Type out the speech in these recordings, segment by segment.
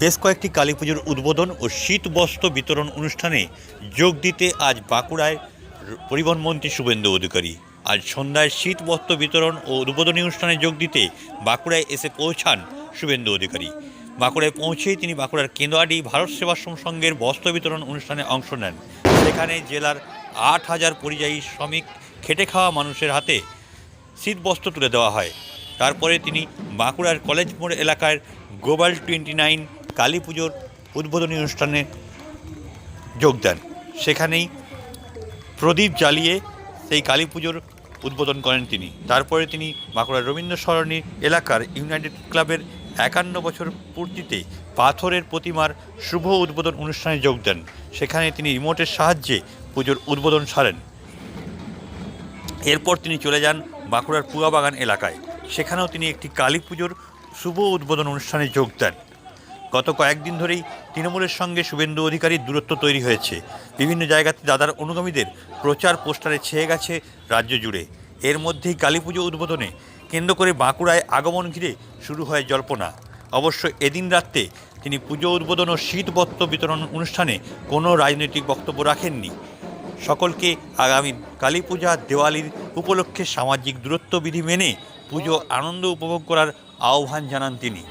বেশ কয়েকটি কালী পুজোর উদ্বোধন ও শীত বস্ত্র বিতরণ অনুষ্ঠানে যোগ দিতে আজ বাঁকুড়ায় পরিবহন মন্ত্রী শুভেন্দু অধিকারী। আজ সন্ধ্যায় শীত বস্ত্র বিতরণ ও উদ্বোধনী অনুষ্ঠানে যোগ দিতে বাঁকুড়ায় এসে পৌঁছান শুভেন্দু অধিকারী। বাঁকুড়ায় পৌঁছেই তিনি বাঁকুড়ার কেন্দোয়াডি ভারত সেবাশ্রম সংঘের বস্ত্র বিতরণ অনুষ্ঠানে অংশ নেন। সেখানে জেলার আট হাজার পরিযায়ী শ্রমিক, খেটে খাওয়া মানুষের হাতে শীত বস্ত্র তুলে দেওয়া হয়। তারপরে তিনি বাঁকুড়ার কলেজ মোড় এলাকার গ্লোবাল টোয়েন্টি নাইন কালী পুজোর উদ্বোধনী অনুষ্ঠানে যোগ দেন। সেখানেই প্রদীপ জ্বালিয়ে সেই কালী পুজোর উদ্বোধন করেন তিনি। তারপরে তিনি বাঁকুড়ার রবীন্দ্র সরণি এলাকার ইউনাইটেড ক্লাবের একান্ন বছর পূর্তিতে পাথরের প্রতিমার শুভ উদ্বোধন অনুষ্ঠানে যোগ দেন। সেখানে তিনি রিমোটের সাহায্যে পুজোর উদ্বোধন সারেন। এরপর তিনি চলে যান বাঁকুড়ার পুয়াবাগান এলাকায়। সেখানেও তিনি একটি কালী পুজোর শুভ উদ্বোধন অনুষ্ঠানে যোগ দেন। গত কয়েকদিন ধরেই তৃণমূলের সঙ্গে শুভেন্দু অধিকারীর দূরত্ব তৈরি হয়েছে। বিভিন্ন জায়গাতে দাদার অনুগামীদের প্রচার পোস্টারে ছেয়ে গেছে রাজ্য জুড়ে। এর মধ্যেই কালী পুজো উদ্বোধনে কেন্দ্র করে বাঁকুড়ায় আগমন ঘিরে শুরু হয় জল্পনা। অবশ্য এদিন রাত্রে তিনি পুজো উদ্বোধন ও শীত বিতরণ অনুষ্ঠানে কোনো রাজনৈতিক বক্তব্য রাখেননি। সকলকে আগামী কালী পূজা, দেওয়ালির উপলক্ষে সামাজিক দূরত্ব বিধি মেনে পুজো আনন্দ উপভোগ করার আহ্বান জানান তিনি।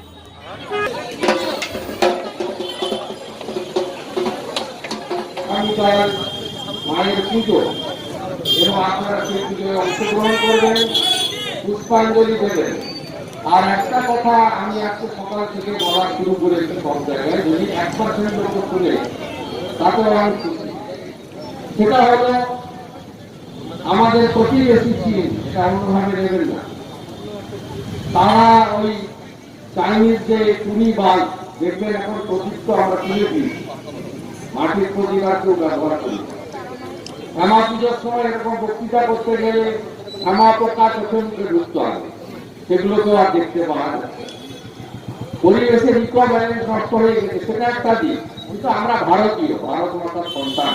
আর একটা কথা আমি আজকে সকাল থেকে বলা শুরু করেছি সব জায়গায়, যদি এক পার্সেন্ট লোক শুনে তাতেও আমি সেটা হলো আমাদের প্রতিবেশী চীন এটা অন্যভাবে নেবেন না। তারা ওই চাইনিজ যে টুনি বাল্ব দেখবেন এখন প্রযুক্ত আমরা তুলে দিই মাটির প্রতিবার কেউ ব্যবহার করি। শ্যামা পুজোর সময় এরকম বক্তৃতা করতে গেলে শ্যামা পোকা চোখে মুখে ঢুকতে হবে। সেগুলো তো আর দেখতে পাওয়া যায় পরিবেশের ইকো ব্যালেন্স নষ্ট হয়ে গেছে, সেটা একটা দিক। কিন্তু আমরা ভারতীয় ভারত মাতার সন্তান।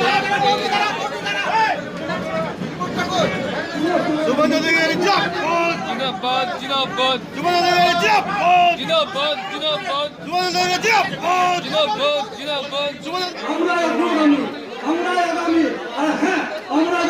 জিন্দাবাদ জিন্দাবাদ। জিন্দাবাদ জিন্দাবাদ জিন্দাবাদ। জিন্দাবাদ। আমরা অগ্রগামী আমরা আগামী। আর হ্যাঁ আমরা